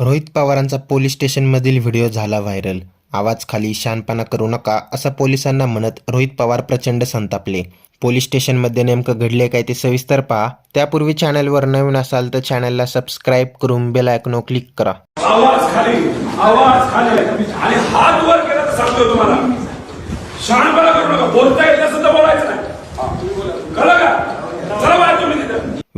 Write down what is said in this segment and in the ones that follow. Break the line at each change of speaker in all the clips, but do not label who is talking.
रोहित पवारांचा पोलीस स्टेशनमधील व्हिडिओ झाला व्हायरल. आवाज खाली शानपणा करू नका असं पोलिसांना म्हणत रोहित पवार प्रचंड संतापले. पोलीस स्टेशनमध्ये नेमकं घडले काय ते सविस्तर पहा. त्यापूर्वी चॅनलवर नवीन असाल तर चॅनलला सबस्क्राईब करून बेल आयकॉन क्लिक करा.
आवाज खाली आवाज खाली. आणि हात वर केला तर सांगतोय तुम्हाला. शानपणा करू नका. बोलता येत नसेल तर बोलायचं नाही. कळलं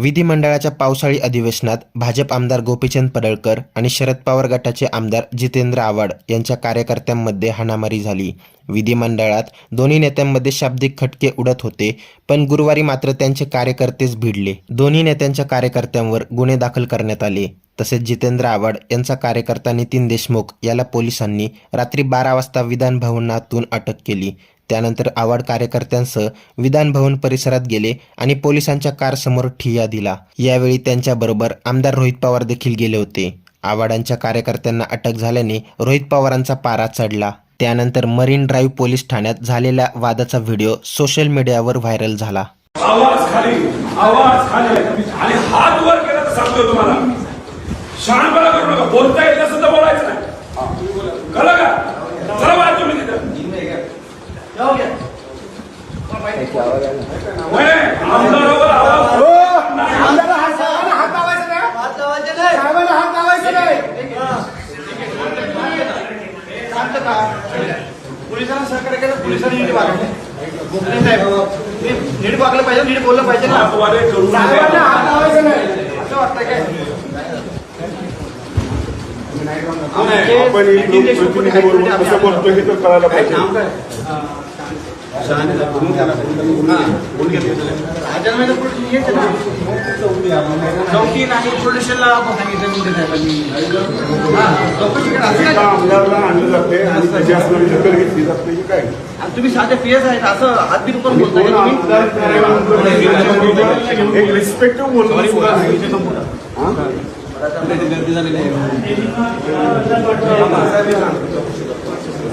विधिमंडळाच्या पावसाळी अधिवेशनात भाजप आमदार गोपीचंद पडळकर आणि शरद पवार गटाचे आमदार जितेंद्र आव्हाड यांच्या कार्यकर्त्यांमध्ये हाणामारी झाली. विधिमंडळात दोन्ही नेत्यांमध्ये शाब्दिक खटके उडत होते पण गुरुवारी मात्र त्यांचे कार्यकर्तेच भिडले. दोन्ही नेत्यांच्या कार्यकर्त्यांवर गुन्हे दाखल करण्यात आले. तसेच जितेंद्र आव्हाड यांचा कार्यकर्ता नितीन देशमुख याला पोलिसांनी रात्री बारा वाजता विधान भवनातून अटक केली. त्यानंतर आवाड कार्यकर्त्यांसह विधानभवन परिसरात गेले आणि पोलिसांच्या कारसमोर ठिय्या दिला. यावेळी त्यांच्याबरोबर आमदार रोहित पवार देखील गेले होते. आव्हाडांच्या कार्यकर्त्यांना अटक झाल्याने रोहित पवारांचा पारा चढला. त्यानंतर मरीन ड्राईव्ह पोलीस ठाण्यात झालेल्या वादाचा व्हिडिओ सोशल मीडियावर व्हायरल झाला.
आवाज खाली आवाज खाली. आणि हात वर केला तर सांगतोय तुम्हाला. शहाणपणा करू नका. बोलता येत नसेल तर बोलायचं नाही कळलं का चला बाहेर तुम्ही तिथं नाही, आमदारावर आवाज
आमदार हात साहेबांना हात लावायचा नाही
हात लावायचे नाही
साहेबांना हात लावायचा नाही
सांगतो का पोलिसांना सहकार्य केलं पोलिसांनी नीट वागले गोखले साहेब नीट- वागलं पाहिजे नीट बोललं पाहिजे ना
साहेबांना हात लावायचा नाही
असं वाटतं काय
आपण एक लोक प्रतिनिधीबरोबर कसं बोलतो हे तर कळायला पाहिजे
राजनमेंद्र पोलीस येते ना चौकी नाही पोलिसला सांगितलं मुंडे साहेबांनी काय? तुम्ही साधे पीएस आहेत असं बिन करून बोलताय
एक रिस्पेक्टिव्ह बोलणं सुद्धा नाही. हा?